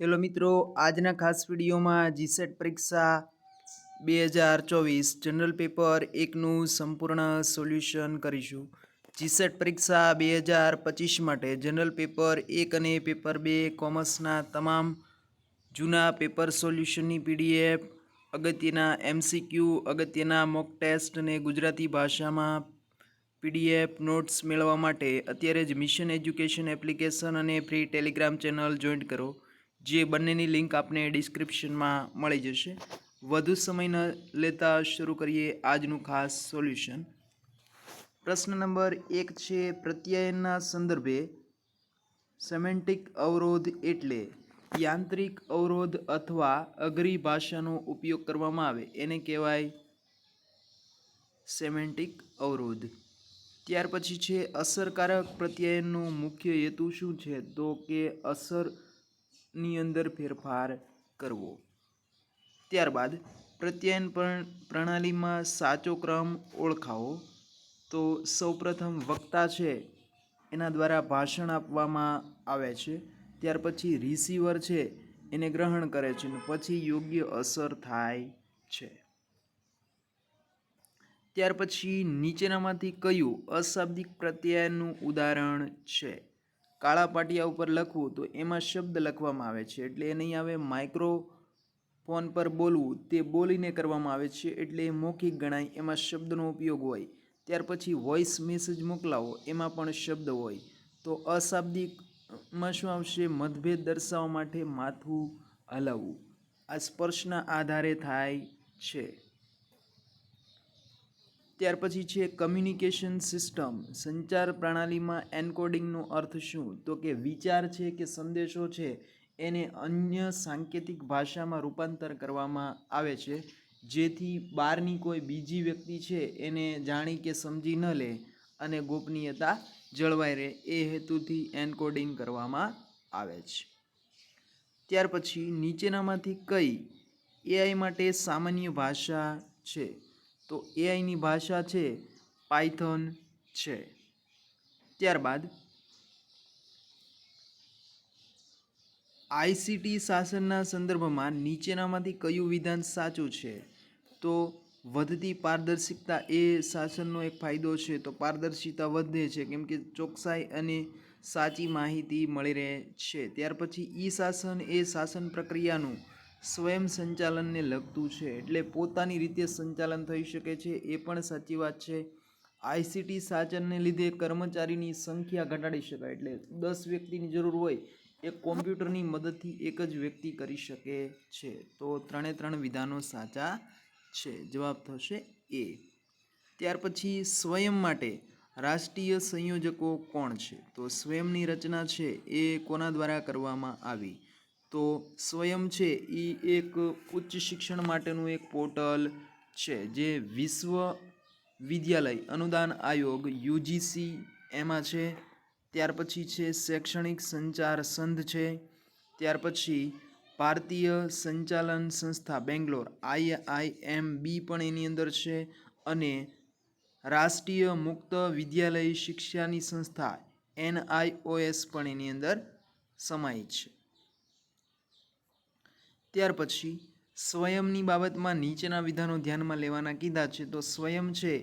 Hello મિત્રો, આજના ખાસ વિડીયોમાં જીસેટ પરીક્ષા બે હજાર ચોવીસ જનરલ પેપર એકનું સંપૂર્ણ સોલ્યુશન કરીશું. જીસેટ પરીક્ષા બે હજાર પચીસ માટે જનરલ પેપર એક અને પેપર બે કોમર્સના તમામ જૂના પેપર સોલ્યુશનની પીડીએફ, અગત્યના એમસીક્યુ, અગત્યના મોક ટેસ્ટ અને ગુજરાતી ભાષામાં પીડીએફ નોટ્સ મેળવવા માટે અત્યારે જ મિશન એજ્યુકેશન એપ્લિકેશન અને ફ્રી ટેલિગ્રામ ચેનલ જોઈન કરો. જે બંનેની લિંક આપને ડિસ્ક્રિપ્શનમાં મળી જશે. વધુ સમય ન લેતા શરૂ કરીએ આજનું ખાસ સોલ્યુશન. પ્રશ્ન નંબર એક છે, પ્રત્યાયનના સંદર્ભે સેમેન્ટિક અવરોધ એટલે યાંત્રિક અવરોધ અથવા અઘરી ભાષાનો ઉપયોગ કરવામાં આવે. એને કહેવાય સેમેન્ટિક અવરોધ. ત્યાર પછી છે, અસરકારક પ્રત્યાયનનો મુખ્ય હેતુ શું છે? તો કે અસરની અંદર ફેરફાર કરવો. ત્યારબાદ પ્રત્યાયન પ્ર- પ્રણાલીમાં સાચો ક્રમ ઓળખાવો. તો સૌપ્રથમ વક્તા છે, એના દ્વારા ભાષણ આપવામાં આવે છે. ત્યાર પછી રિસીવર છે, એને ગ્રહણ કરે છે અને પછી યોગ્ય અસર થાય છે. ત્યાર પછી નીચેનામાંથી કયું અશાબ્દિક પ્રત્યાયનનું ઉદાહરણ છે? કાળા પાટિયા ઉપર લખવું તો એમાં શબ્દ લખવામાં આવે છે. એટલે એ નહીં આવે માઇક્રો ફોન પર બોલવું તે બોલીને કરવામાં આવે છે. એટલે એ મૌખિક ગણાય, એમાં શબ્દનો ઉપયોગ હોય. ત્યાર પછી વોઇસ મેસેજ મોકલાવો, એમાં પણ શબ્દ હોય. તો અશાબ્દિકમાં શું આવશે? મતભેદ દર્શાવવા માટે માથું હલાવવું. આ સ્પર્શના આધારે થાય છે. ત્યાર પછી છે કમ્યુનિકેશન સિસ્ટમ સંચાર પ્રણાલીમાં એન્કોડિંગનો અર્થ શું? તો કે વિચાર છે કે સંદેશો છે, એને અન્ય સાંકેતિક ભાષામાં રૂપાંતર કરવામાં આવે છે. જેથી બહારની કોઈ બીજી વ્યક્તિ છે એને જાણી કે સમજી ન લે અને ગોપનીયતા જળવાઈ રહે, એ હેતુથી એન્કોડિંગ કરવામાં આવે છે. ત્યાર પછી નીચેનામાંથી કઈ? એઆઈ માટે સામાન્ય ભાષા છે. તો એઆઈની ભાષા છે પાયથન છે. ત્યારબાદ આઈસીટી શાસનના સંદર્ભમાં નીચેનામાંથી કયું વિધાન સાચું છે? તો વધતી પારદર્શિકતા એ શાસનનો એક ફાયદો છે. તો પારદર્શિતા વધે છે, કેમ કે ચોકસાઈ અને સાચી માહિતી મળી રહે છે. ત્યાર પછી ઈ શાસન એ શાસન પ્રક્રિયાનું સ્વયં સંચાલનને લગતું છે એટલે પોતાની રીતે સંચાલન થઈ શકે છે, એ પણ સાચી વાત છે. આઈસીટી સાચનને લીધે કર્મચારીની સંખ્યા ઘટાડી શકાય એટલે દસ વ્યક્તિની જરૂર હોય, એ કોમ્પ્યુટરની મદદથી એક જ વ્યક્તિ કરી શકે છે. તો ત્રણે ત્રણ વિધાનો સાચા છે. જવાબ થશે એ. ત્યાર પછી સ્વયં માટે રાષ્ટ્રીય સંયોજકો કોણ છે? તો સ્વયંની રચના છે એ કોના દ્વારા કરવામાં આવી? તો સ્વયં છે એ એક ઉચ્ચ શિક્ષણ માટેનું એક પોર્ટલ છે, જે વિશ્વ વિદ્યાલય અનુદાન આયોગ, યુજીસી, એમાં છે. ત્યાર પછી છે, શૈક્ષણિક સંચાર સંઘ છે. ત્યાર પછી ભારતીય સંચાલન સંસ્થા, બેંગ્લોર આઈઆઈએમબી પણ એની અંદર છે અને રાષ્ટ્રીય મુક્ત વિદ્યાલય શિક્ષાની સંસ્થા એનઆઈઓએસ પણ એની અંદર સમાય છે. ત્યાર પછી સ્વયંની બાબતમાં નીચેના વિધાનો ધ્યાનમાં લેવાના કીધા છે. તો સ્વયં છે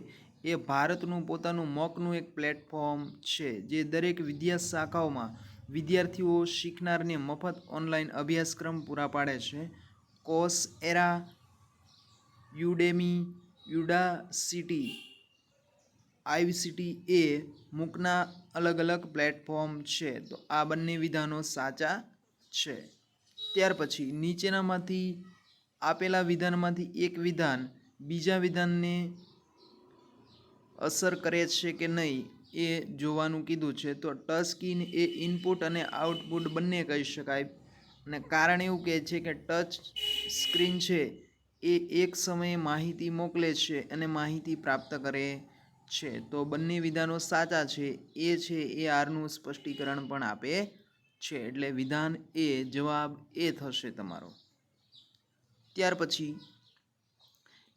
એ ભારતનું પોતાનું મોકનું એક પ્લેટફોર્મ છે, જે દરેક વિદ્યા શાખાઓમાં વિદ્યાર્થીઓ શીખનારને મફત ઓનલાઈન અભ્યાસક્રમ પૂરા પાડે છે. કોસ એરા, યુડેમી, યુડાસિટી આઈવીસીટી એ મૂકના અલગ અલગ પ્લેટફોર્મ છે. તો આ બંને વિધાનો સાચા છે. ત્યાર પછી નીચેનામાંથી આપેલા વિધાનમાંથી એક વિધાન બીજા વિધાનને અસર કરે છે કે નહીં એ જોવાનું કીધું છે, તો ટચ સ્કીન એ ઇનપુટ અને આઉટપુટ બંને કહી શકાય. અને કારણ એવું કહે છે કે ટચ સ્ક્રીન છે એ એક સમયે માહિતી મોકલે છે અને માહિતી પ્રાપ્ત કરે છે. તો બંને વિધાનો સાચા છે, એ છે એ આરનું સ્પષ્ટીકરણ પણ આપે છે એટલે વિધાન એ, જવાબ એ થશે તમારો. ત્યાર પછી,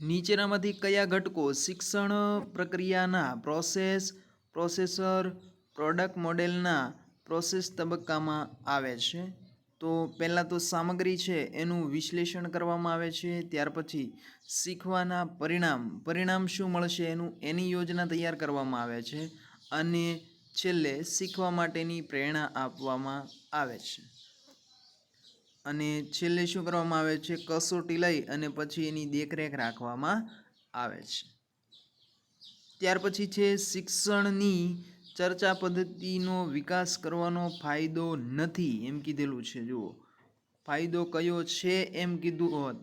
નીચેનામાંથી કયા ઘટકો શિક્ષણ પ્રક્રિયાના પ્રોસેસ પ્રોસેસર પ્રોડક્ટ મોડેલના પ્રોસેસ તબક્કામાં આવે છે? તો પહેલાં તો સામગ્રી છે એનું વિશ્લેષણ કરવામાં આવે છે, ત્યાર પછી શીખવાના પરિણામ. પરિણામ શું મળશે એનું? એની યોજના તૈયાર કરવામાં આવે છે. અને છેલ્લે શીખવા માટેની પ્રેરણા આપવામાં આવે છે. અને છેલ્લે શું કરવામાં આવે છે? કસોટી લઈ અને પછી એની દેખરેખ રાખવામાં આવે છે. ત્યાર પછી છે શિક્ષણની ચર્ચા પદ્ધતિનો વિકાસ કરવાનો ફાયદો નથી એમ કીધેલું છે. જુઓ, ફાયદો કયો છે એમ કીધું હોત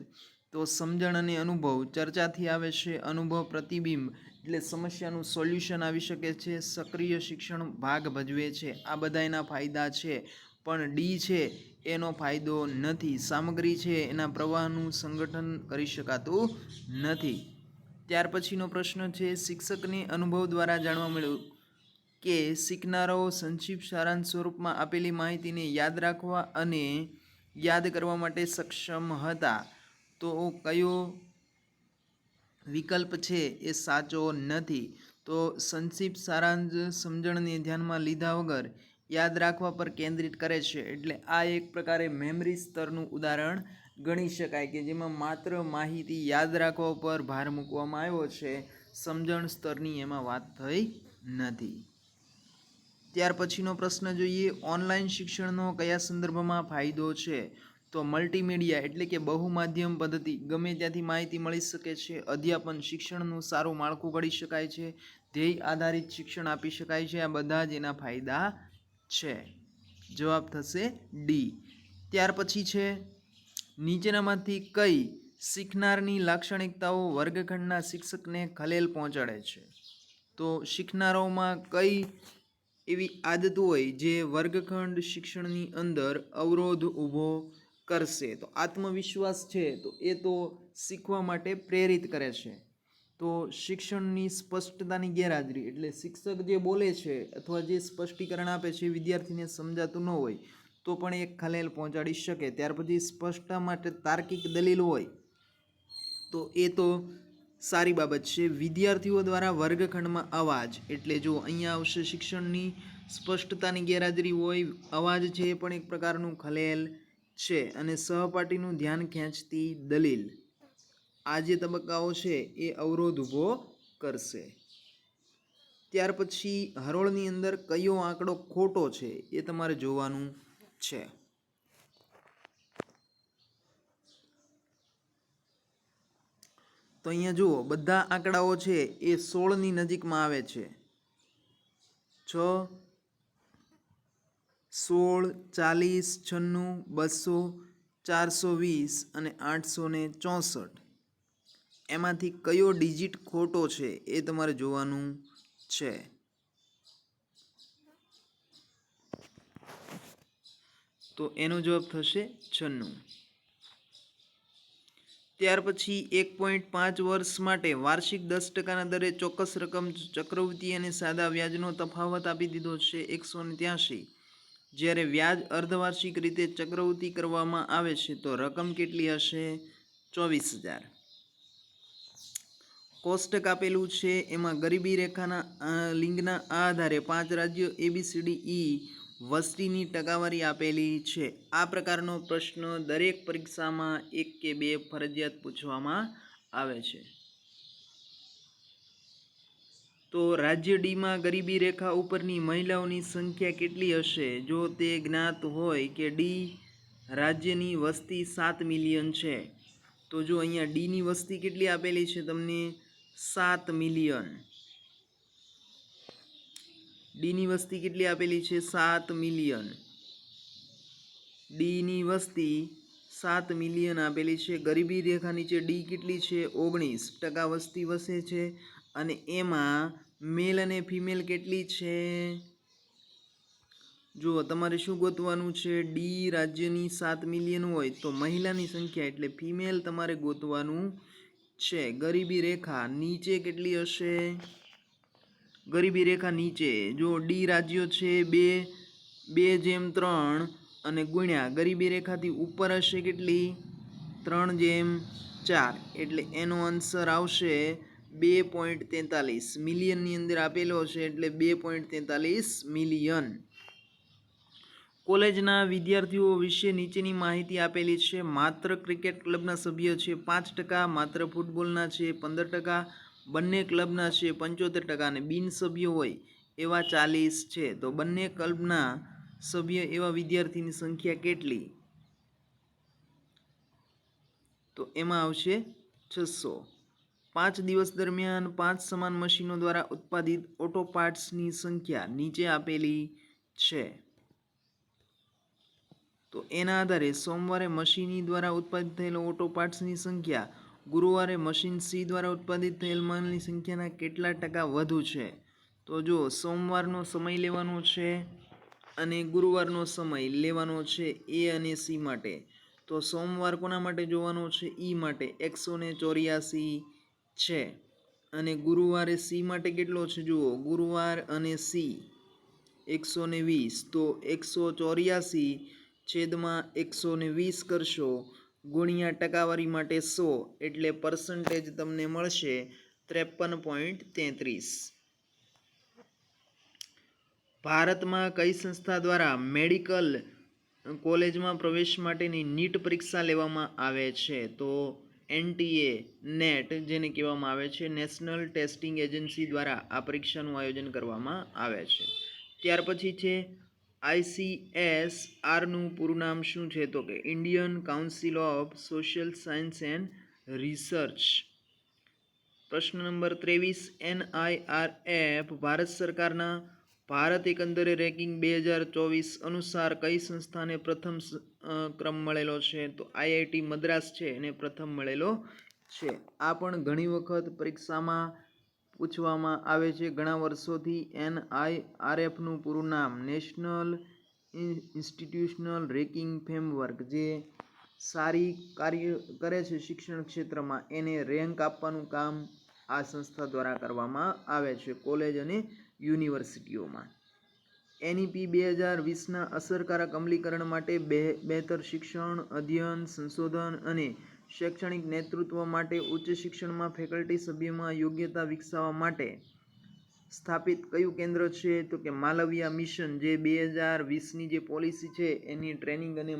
તો સમજણ અને અનુભવ ચર્ચાથી આવે છે. અનુભવ પ્રતિબિંબ એટલે સમસ્યાનું સોલ્યુશન આવી શકે છે, સક્રિય શિક્ષણ ભાગ ભજવે છે, આ બધા એના ફાયદા છે, પણ ડી છે એનો ફાયદો નથી. સામગ્રી છે એના પ્રવાહનું સંગઠન કરી શકાતું નથી. ત્યાર પછીનો પ્રશ્ન છે, શિક્ષકને અનુભવ દ્વારા જાણવા મળ્યું કે શીખનારાઓ સંક્ષિપ્ત સારાંશ સ્વરૂપમાં આપેલી માહિતીને યાદ રાખવા અને યાદ કરવા માટે સક્ષમ હતા. તો કયો વિકલ્પ છે એ સાચો નથી. તો સંક્ષિપ્ત સારાંશ સમજણને ધ્યાનમાં લીધા વગર યાદ રાખવા પર કેન્દ્રિત કરે છે. એટલે આ એક પ્રકારે મેમરી સ્તરનું ઉદાહરણ ગણી શકાય કે જેમાં માત્ર માહિતી યાદ રાખવા પર ભાર મૂકવામાં આવ્યો છે. સમજણ સ્તરની એમાં વાત થઈ નથી. ત્યાર પછીનો પ્રશ્ન જોઈએ. ઓનલાઈન શિક્ષણનો કયા સંદર્ભમાં ફાયદો છે? તો મલ્ટીમીડિયા એટલે કે બહુમાધ્યમ પદ્ધતિ. ગમે ત્યાંથી માહિતી મળી શકે છે, અધ્યાપન શિક્ષણનું સારું માળખું ઘડી શકાય છે, ધ્યેય આધારિત શિક્ષણ આપી શકાય છે, આ બધા જ એના ફાયદા છે. જવાબ થશે ડી ત્યાર પછી છે, નીચેનામાંથી કઈ શીખનારની લાક્ષણિકતાઓ વર્ગખંડના શિક્ષકને ખલેલ પહોંચાડે છે? તો શીખનારાઓમાં કઈ એવી આદતો હોય જે વર્ગખંડ શિક્ષણની અંદર અવરોધ ઊભો કરશે, તો આત્મવિશ્વાસ છે, તો એ તો શીખવા માટે પ્રેરિત કરે છે. તો શિક્ષણની સ્પષ્ટતાની ગેરહાજરી, એટલે શિક્ષક જે બોલે છે અથવા જે સ્પષ્ટીકરણ આપે છે વિદ્યાર્થીને સમજાતું ન હોય, તો પણ એક ખલેલ પહોંચાડી શકે. ત્યાર પછી સ્પષ્ટતા માટે તાર્કિક દલીલ હોય, તો એ તો સારી બાબત છે. વિદ્યાર્થીઓ દ્વારા વર્ગખંડમાં અવાજ, એટલે જો અહીંયા આવશે શિક્ષણની સ્પષ્ટતાની ગેરહાજરી હોય, અવાજ છે એ પણ એક પ્રકારનું ખલેલ છે અને સહપાઠીનું ધ્યાન ખેંચતી દલીલ. આ જે તબક્કાઓ છે એ અવરોધ ઊભો કરશે. ત્યાર પછી હરોળની અંદર કયો આંકડો ખોટો છે એ તમારે જોવાનું છે. તો અહીંયા જુઓ, બધા આંકડાઓ છે એ સોળની નજીકમાં આવે છે. છ સોળ, ચાલીસ, છન્નું, બસો, ચારસો વીસ અને આઠસો ને ચોસઠ. એમાંથી કયો ડિજિટ ખોટો છે એ તમારે જોવાનું છે. તો એનો જવાબ થશે છન્નું. ત્યાર પછી એક પોઈન્ટ પાંચ વર્ષ માટે વાર્ષિક દસ ટકાના દરે ચોક્કસ રકમ ચક્રવૃત્તિ અને સાદા વ્યાજનો તફાવત આપી દીધો છે એકસો ને ત્યાંશી. જ્યારે વ્યાજ અર્ધવાર્ષિક રીતે ચક્રવૃત્તિ કરવામાં આવે છે, તો રકમ કેટલી હશે? ચોવીસ હજાર. કોષ્ટક આપેલું છે, એમાં ગરીબી રેખાના લિંગના આધારે પાંચ રાજ્યો એબીસીડી ઈ વસ્તીની ટકાવારી આપેલી છે. આ પ્રકારનો પ્રશ્ન દરેક પરીક્ષામાં એક કે બે ફરજિયાત પૂછવામાં આવે છે. તો રાજ્ય ડીમાં ગરીબી રેખા ઉપરની મહિલાઓની સંખ્યા કેટલી હશે? જો તે જ્ઞાત હોય કે ડી રાજ્યની વસ્તી સાત મિલિયન છે, તો જો અહીંયા ડીની વસ્તી કેટલી આપેલી છે તમને? સાત મિલિયન. ડીની વસ્તી કેટલી આપેલી છે? સાત મિલિયન. ડીની વસ્તી સાત મિલિયન આપેલી છે. ગરીબી રેખા નીચે ડી કેટલી છે? ઓગણીસ ટકા વસ્તી વસે છે અને એમાં મેલ અને ફિમેલ કેટલી છે? જુઓ, તમારે શું ગોતવાનું છે? ડી રાજ્યની સાત મિલિયન હોય તો મહિલાની સંખ્યા એટલે ફિમેલ તમારે ગોતવાનું છે. ગરીબી રેખા નીચે કેટલી હશે? ગરીબી રેખા નીચે. જો ડી રાજ્યો છે બે બે જેમ ત્રણ અને ગુણ્યા. ગરીબી રેખાથી ઉપર હશે કેટલી? ત્રણ જેમ ચાર. એટલે એનો આન્સર આવશે બે પોઈન્ટ તેતાલીસ મિલિયનની અંદર આપેલો છે એટલે બે પોઈન્ટ તેતાલીસ મિલિયન. કોલેજના વિદ્યાર્થીઓ વિશે નીચેની માહિતી આપેલી છે. માત્ર ક્રિકેટ ક્લબના સભ્ય છે, પાંચ ટકા, માત્ર ફૂટબોલના છે, પંદર ટકા, બંને ક્લબના છે, પંચોતેર ટકા અને બિનસભ્ય હોય એવા ચાલીસ છે. તો બંને ક્લબના સભ્ય એવા વિદ્યાર્થીની સંખ્યા કેટલી? તો એમાં આવશે છસો. પાંચ દિવસ દરમિયાન પાંચ સમાન મશીનો દ્વારા ઉત્પાદિત ઓટો પાર્ટ્સની સંખ્યા નીચે આપેલી છે. તો એના આધારે સોમવારે મશીની દ્વારા ઉત્પાદિત થયેલો ઓટો પાર્ટ્સની સંખ્યા, ગુરુવારે મશીન સી દ્વારા ઉત્પાદિત થયેલ માલની સંખ્યાના કેટલા ટકા વધુ છે? તો જો સોમવારનો સમય લેવાનો છે અને ગુરુવારનો સમય લેવાનો છે એ અને સી માટે. તો સોમવાર કોના માટે જોવાનો છે? ઈ માટે. એકસો ને ચોર્યાસી છે. અને ગુરુવારે સી માટે કેટલો છે? જુઓ, ગુરુવાર અને સી એકસો ને વીસ. તો એકસો ચોર્યાસી છેદમાં એકસો ને વીસ કરશો. ગુણ્યા ટકાવારી માટે સો, એટલે પર્સન્ટેજ તમને મળશે ત્રેપન પોઈન્ટ તેત્રીસ. ભારતમાં કઈ સંસ્થા દ્વારા મેડિકલ કોલેજમાં પ્રવેશ માટેની નીટ પરીક્ષા લેવામાં આવે છે? તો એનટીએ નેટ, જેને કહેવામાં આવે છે, નેશનલ ટેસ્ટિંગ એજન્સી દ્વારા આ પરીક્ષાનું આયોજન કરવામાં આવે છે. ત્યાર પછી છે આઈસીએસ આરનું પૂરું નામ શું છે? તો કે Indian council of social science and research. પ્રશ્ન નંબર ત્રેવીસ એનઆઈઆરએફ ભારત સરકારના ભારત એકંદરે રેન્કિંગ બે હજાર ચોવીસ અનુસાર કઈ સંસ્થાને પ્રથમ ક્રમ મળેલો છે? તો આઈઆઈટી મદ્રાસ છે એને પ્રથમ મળેલો છે. આ પણ ઘણી વખત પરીક્ષામાં પૂછવામાં આવે છે. ઘણા વર્ષોથી એન આઈ આર એફનું પૂરું નામ નેશનલ ઇન્સ્ટિટ્યુશનલ રેકિંગ ફ્રેમવર્ક જે સારી કાર્ય કરે છે શિક્ષણ ક્ષેત્રમાં, એને રેન્ક આપવાનું કામ આ સંસ્થા દ્વારા કરવામાં આવે છે. કોલેજ અને યુનિવર્સિટીઓમાં. એનઈપી બે હજાર વીસના અસરકારક અમલીકરણ માટે બે, બહેતર શિક્ષણ, અધ્યયન, સંશોધન અને શૈક્ષણિક નેતૃત્વ માટે ઉચ્ચ શિક્ષણમાં ફેકલ્ટી સભ્યમાં યોગ્યતા વિકસાવવા માટે સ્થાપિત કયું કેન્દ્ર છે? તો કે માલવિયા મિશન, જે બે હજાર વીસની જે પોલિસી છે, એની ટ્રેનિંગ અને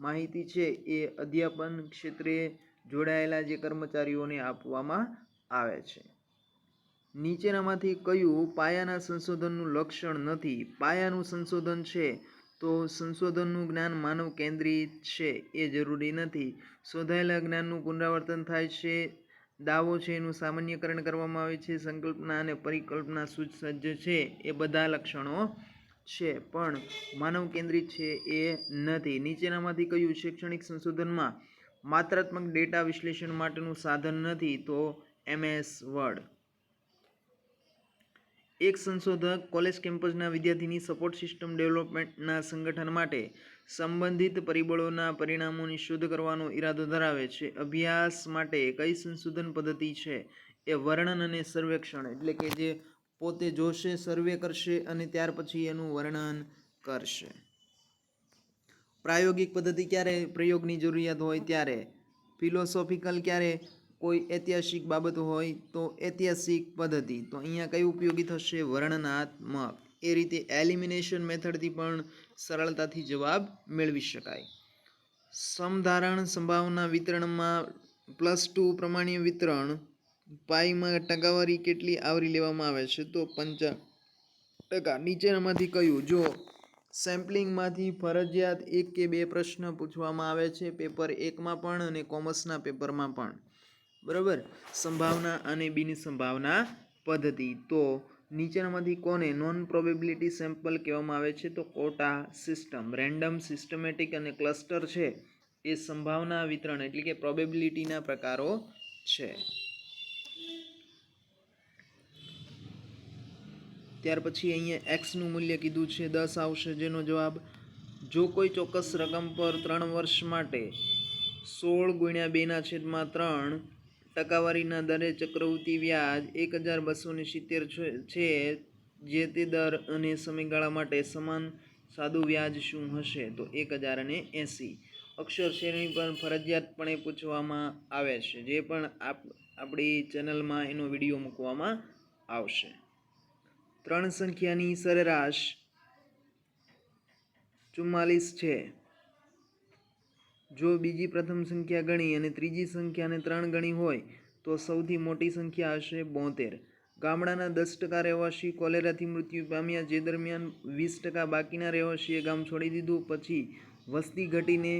માહિતી છે, એ અધ્યાપન ક્ષેત્રે જોડાયેલા જે કર્મચારીઓને આપવામાં આવે છે. નીચેનામાંથી કયું પાયાના સંશોધનનું લક્ષણ નથી. પાયાનું સંશોધન છે તો સંશોધનનું જ્ઞાન માનવ કેન્દ્રિત છે, એ જરૂરી નથી. શોધાયેલા જ્ઞાનનું પુનરાવર્તન થાય છે, દાવો છે, એનું સામાન્યકરણ કરવામાં આવે છે, સંકલ્પના અને પરિકલ્પના સુસજ્જ છે, એ બધા લક્ષણો છે, પણ માનવ કેન્દ્રિત છે એ નથી. નીચેનામાંથી કયું શૈક્ષણિક સંશોધનમાં માત્રાત્મક ડેટા વિશ્લેષણ માટેનું સાધન નથી. તો એમએસ વર્ડ. એક સંશોધક કોલેજ કેમ્પસના વિદ્યાર્થીની સપોર્ટ સિસ્ટમ ડેવલપમેન્ટના સંગઠન માટે સંબંધિત પરિબળોના પરિણામોની શોધ કરવાનો ઈરાદો ધરાવે છે. અભ્યાસ માટે કઈ સંશોધન પદ્ધતિ છે? એ વર્ણન અને સર્વેક્ષણ, એટલે કે જે પોતે જોશે, સર્વે કરશે અને ત્યાર પછી એનું વર્ણન કરશે. પ્રાયોગિક પદ્ધતિ ક્યારે પ્રયોગની જરૂરિયાત હોય? ત્યારે ફિલોસોફિકલ ક્યારે કોઈ ઐતિહાસિક બાબત હોય તો ઐતિહાસિક પદ્ધતિ. તો અહીંયા કઈ ઉપયોગી થશે? વર્ણનાત્મક. એ રીતે એલિમિનેશન મેથડથી પણ સરળતાથી જવાબ મેળવી શકાય. સમધારણ સંભાવના વિતરણમાં પ્લસ ટુ પ્રમાણીય વિતરણ. પાઈમાં ટકાવારી કેટલી આવરી લેવામાં આવે છે? તો પંચા ટકા. નીચેનામાંથી કયું? જો સેમ્પલિંગમાંથી ફરજિયાત એક કે બે પ્રશ્ન પૂછવામાં આવે છે, પેપર એકમાં પણ અને કોમર્સના પેપરમાં પણ. બરાબર? સંભાવના અને બિનસંભાવના પદ્ધતિ. તો નીચેનામાંથી કોને નોન પ્રોબેબિલિટી સેમ્પલ કહેવામાં આવે છે? તો કોટા સિસ્ટમ રેન્ડમ સિસ્ટમેટિક અને ક્લસ્ટર છે એ સંભાવના વિતરણ એટલે કે પ્રોબેબિલિટીના પ્રકારો છે. ત્યાર પછી અહીંયા એક્સનું મૂલ્ય કીધું છે. દસ આવશે જેનો જવાબ, જો કોઈ ચોક્કસ રકમ પર ત્રણ વર્ષ માટે સોળ ગુણ્યા બેના છેદમાં ત્રણ ટકાવારીના દરે ચક્રવૃત્તિ વ્યાજ એક હજાર બસો સિત્તેર છે જે તે દર અને સમયગાળા માટે સમાન સાદું વ્યાજ શું હશે? તો એક હજાર અને એંસી. અક્ષર શ્રેણી પણ ફરજિયાતપણે પૂછવામાં આવે છે, જે પણ આપ, આપણી ચેનલમાં એનો વીડિયો મૂકવામાં આવશે. ત્રણ સંખ્યાની સરેરાશ ચુમ્માલીસ છે. જો બીજી પ્રથમ સંખ્યા ગણી અને ત્રીજી સંખ્યાને ત્રણ ગણી હોય, તો સૌથી મોટી સંખ્યા હશે બોતેર. ગામડાના દસ ટકા રહેવાસી કોલેરાથી મૃત્યુ પામ્યા, જે દરમિયાન વીસ ટકા બાકીના રહેવાસીએ ગામ છોડી દીધું. પછી વસ્તી ઘટીને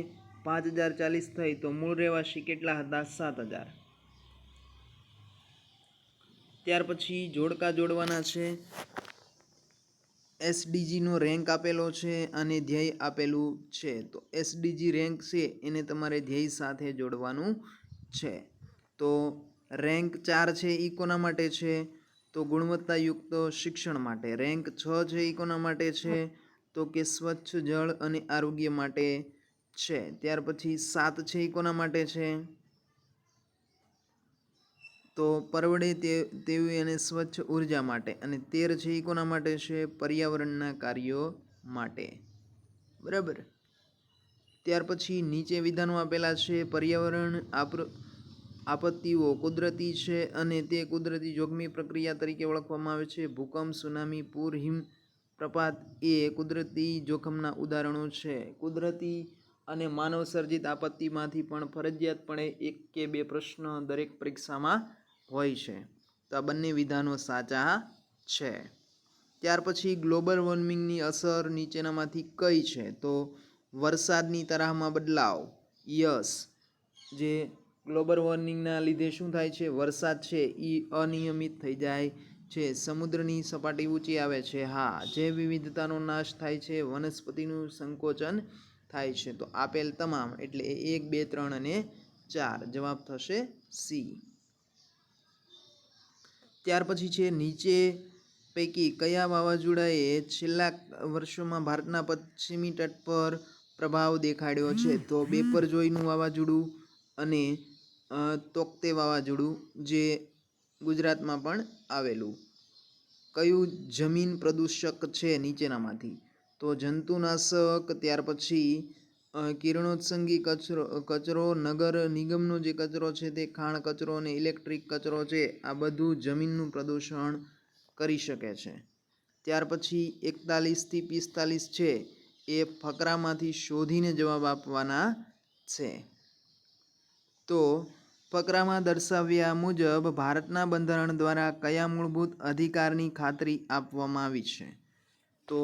પાંચ હજાર ચાલીસ થઈ, તો મૂળ રહેવાસી કેટલા હતા? સાત હજાર. ત્યાર પછી જોડકા જોડવાના છે. એસડીજીનો રેન્ક આપેલો છે અને ધ્યેય આપેલું છે. તો એસડીજી રેન્ક છે, એને તમારે ધ્યેય સાથે જોડવાનું છે. તો રેન્ક ચાર છે એ કોના માટે છે? તો ગુણવત્તાયુક્ત શિક્ષણ માટે. રેન્ક છ છે એ કોના માટે છે? તો કે સ્વચ્છ જળ અને આરોગ્ય માટે છે. ત્યાર પછી સાત છે એ કોના માટે છે? તો પરવડે તે, તેવી અને સ્વચ્છ ઊર્જા માટે. અને તેર છે એ કોના માટે છે? પર્યાવરણના કાર્યો માટે. બરાબર? ત્યાર પછી નીચે વિધાનો આપેલા છે, પર્યાવરણ આપત્તિઓ કુદરતી છે અને તે કુદરતી જોખમી પ્રક્રિયા તરીકે ઓળખવામાં આવે છે. ભૂકંપ, સુનામી, પૂર, હિમ, પ્રપાત એ કુદરતી જોખમના ઉદાહરણો છે. કુદરતી અને માનવ સર્જિત આપત્તિમાંથી પણ ફરજિયાતપણે એક કે બે પ્રશ્ન દરેક પરીક્ષામાં હોય છે. તો આ બંને વિધાનો સાચા છે. ત્યાર પછી ગ્લોબલ વોર્મિંગની અસર નીચેનામાંથી કઈ છે? તો વરસાદની તરાહમાં બદલાવ. યસ. જે ગ્લોબલ વોર્મિંગના લીધે શું થાય છે? વરસાદ છે એ અનિયમિત થઈ જાય છે. સમુદ્રની સપાટી ઊંચી આવે છે. હા, જે વિવિધતાનો નાશ થાય છે, વનસ્પતિનું સંકોચન થાય છે. તો આપેલ તમામ, એટલે એક, બે, ત્રણ અને ચાર. જવાબ થશે સી. ત્યાર પછી છે નીચે પૈકી કયા વાવાઝોડાએ છેલ્લા વર્ષોમાં ભારતના પશ્ચિમી તટ પર પ્રભાવ દેખાડ્યો છે? તો બેપરજોઈનું વાવાઝોડું અને તોકતે વાવાઝોડું જે ગુજરાતમાં પણ આવેલું. કયું જમીન પ્રદૂષક છે નીચેનામાંથી? તો જંતુનાશક ત્યાર પછી કિરણોત્સંગી કચરો કચરો નગર નિગમનો જે કચરો છે તે ખાણ કચરો અને ઇલેક્ટ્રિક કચરો છે, આ બધું જમીનનું પ્રદૂષણ કરી શકે છે. ત્યાર પછી એકતાલીસથી પિસ્તાલીસ છે, એ ફકરામાંથી શોધીને જવાબ આપવાના છે. તો ફકરામાં દર્શાવ્યા મુજબ ભારતના બંધારણ દ્વારા કયા મૂળભૂત અધિકારની ખાતરી આપવામાં આવી છે? તો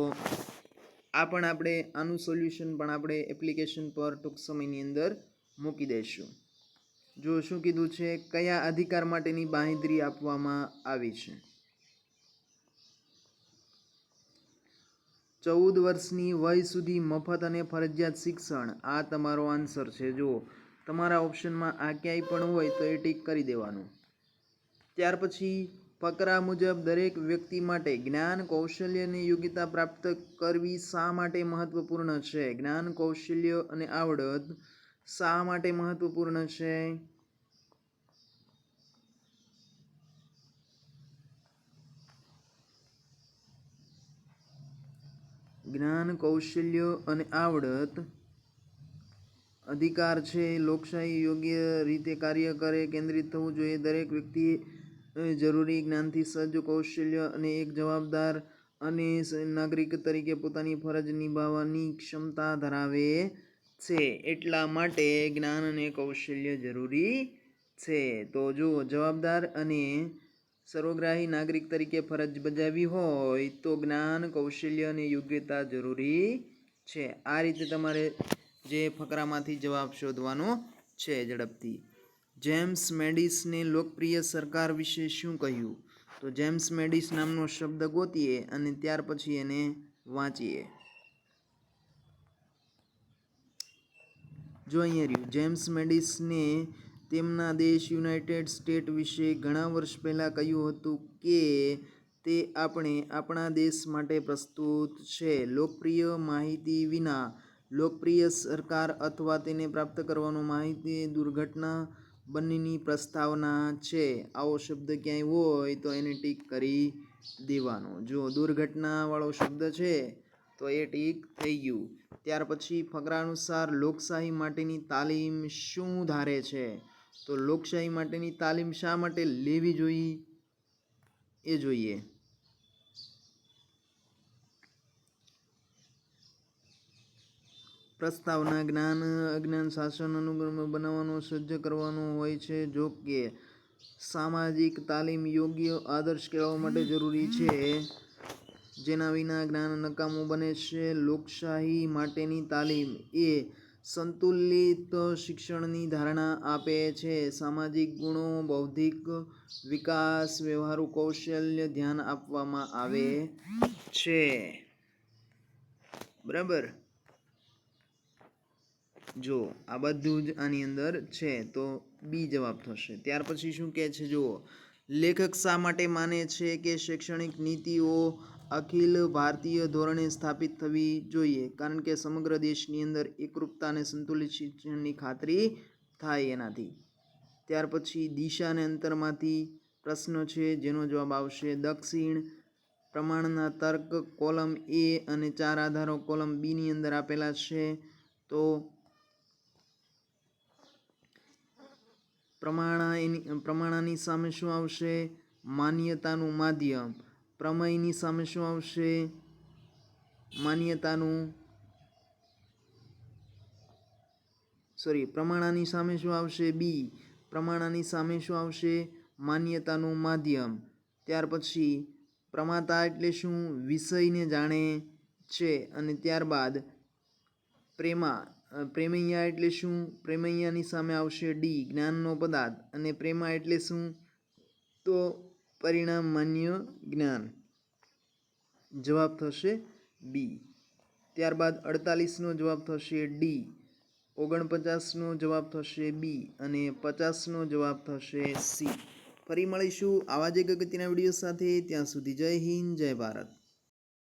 આ પણ આપણે આનું સોલ્યુશન પણ આપણે એપ્લિકેશન પર ટૂંક સમયની અંદર મૂકી દઈશું. જો શું કીધું છે, કયા અધિકાર માટેની બાંહેધરી આપવામાં આવી છે? ચૌદ વર્ષની વય સુધી મફત અને ફરજિયાત શિક્ષણ. આ તમારો આન્સર છે. જુઓ, તમારા ઓપ્શનમાં આ ક્યાંય પણ હોય તો એ ટીક કરી દેવાનું. ત્યાર પછી ફકરા મુજબ દરેક વ્યક્તિ માટે જ્ઞાન કૌશલ્ય અને યોગ્યતા પ્રાપ્ત કરવી શા માટે મહત્વપૂર્ણ છે? જ્ઞાન કૌશલ્ય અને આવડત શા માટે મહત્વપૂર્ણ છે? જ્ઞાન કૌશલ્ય અને આવડત અધિકાર છે. લોકશાહી યોગ્ય રીતે કાર્ય કરે કેન્દ્રિત થવું જોઈએ. દરેક વ્યક્તિ અ, જરૂરી જ્ઞાનથી સજ્જ, કૌશલ્ય અને એક જવાબદાર અને નાગરિક તરીકે પોતાની ફરજ નિભાવવાની ક્ષમતા ધરાવે છે. એટલા માટે જ્ઞાન અને કૌશલ્ય જરૂરી છે. તો જો જવાબદાર અને સર્વગ્રાહી નાગરિક તરીકે ફરજ બજાવવી હોય, તો જ્ઞાન, કૌશલ્ય અને યોગ્યતા જરૂરી છે. આ રીતે તમારે જે ફકરામાંથી જવાબ શોધવાનો છે ઝડપથી. જેમ્સ મેડિસને લોકપ્રિય સરકાર વિશે શું કહ્યું? તો જેમ્સ મેડિસ નામનો શબ્દ ગોતીએ અને ત્યાર પછી એને વાંચીએ. જો અહીંયા રહ્યું, જેમ્સ મેડિસને તેમના દેશ યુનાઇટેડ સ્ટેટ વિશે ઘણા વર્ષ પહેલાં કહ્યું હતું કે તે આપણે આપણા દેશ માટે પ્રસ્તુત છે. લોકપ્રિય માહિતી વિના લોકપ્રિય સરકાર અથવા તેને પ્રાપ્ત કરવાનો માહિતી દુર્ઘટના બંનેની પ્રસ્તાવના છે. આવો શબ્દ ક્યાંય હોય તો એને ટીક કરી દેવાનો. જો દુર્ઘટનાવાળો શબ્દ છે, તો એ ટીક થઈ ગયું. ત્યાર પછી ફકરા અનુસાર લોકશાહી માટેની તાલીમ શું ધારે છે? તો લોકશાહી માટેની તાલીમ શા માટે લેવી જોઈએ? એ જોઈએ. પ્રસ્તાવના જ્ઞાન, અજ્ઞાન શાસન અનુક્રમ બનાવવાનો, સજ્જ કરવાનો હોય છે, જો કે સામાજિક તાલીમ યોગ્ય આદર્શ કેળવવા માટે જરૂરી છે. જેના વિના જ્ઞાન નકામું બને છે. લોકશાહી માટેની તાલીમ એ સંતુલિત શિક્ષણની ધારણા આપે છે. સામાજિક ગુણો, બૌદ્ધિક વિકાસ, વ્યવહારુ કૌશલ્ય ધ્યાન આપવામાં આવે છે. બરાબર? જો, આ બધું જ આની અંદર છે, તો બી જવાબ થશે. ત્યાર પછી શું કહે છે, જુઓ. લેખક શા માટે માને છે કે શૈક્ષણિક નીતિઓ અખિલ ભારતીય ધોરણે સ્થાપિત થવી જોઈએ? કારણ કે સમગ્ર દેશની અંદર એકરૂપતા અને સંતુલિત શિક્ષણની ખાતરી થાય એનાથી. ત્યાર પછી દિશા અને અંતરમાંથી પ્રશ્નો છે, જેનો જવાબ આવશે દક્ષિણ. પ્રમાણના તર્ક કોલમ એ અને ચાર આધારો કોલમ બીની અંદર આપેલા છે. તો પ્રમાણા એની, પ્રમાણાની સામે શું આવશે? માન્યતાનું માધ્યમ. પ્રમેયની સામે શું આવશે? માન્યતાનું, સોરી, પ્રમાણાની સામે શું આવશે? બી. પ્રમાણાની સામે શું આવશે? માન્યતાનું માધ્યમ. ત્યાર પછી, પ્રમાતા એટલે શું? વિષયને જાણે છે. અને ત્યારબાદ, પ્રેમા. પ્રેમૈયા એટલે શું? પ્રેમૈયાની સામે આવશે ડી, જ્ઞાનનો પદાર્થ. અને પ્રેમા એટલે શું? તો પરિણામ માન્ય જ્ઞાન. જવાબ થશે બી. ત્યારબાદ અડતાલીસનો જવાબ થશે ડી. ઓગણપચાસનો જવાબ થશે બી. અને પચાસનો જવાબ થશે સી. ફરી મળીશું આવા જ એક અગત્યના વીડિયો સાથે. ત્યાં સુધી જય હિન્દ, જય ભારત.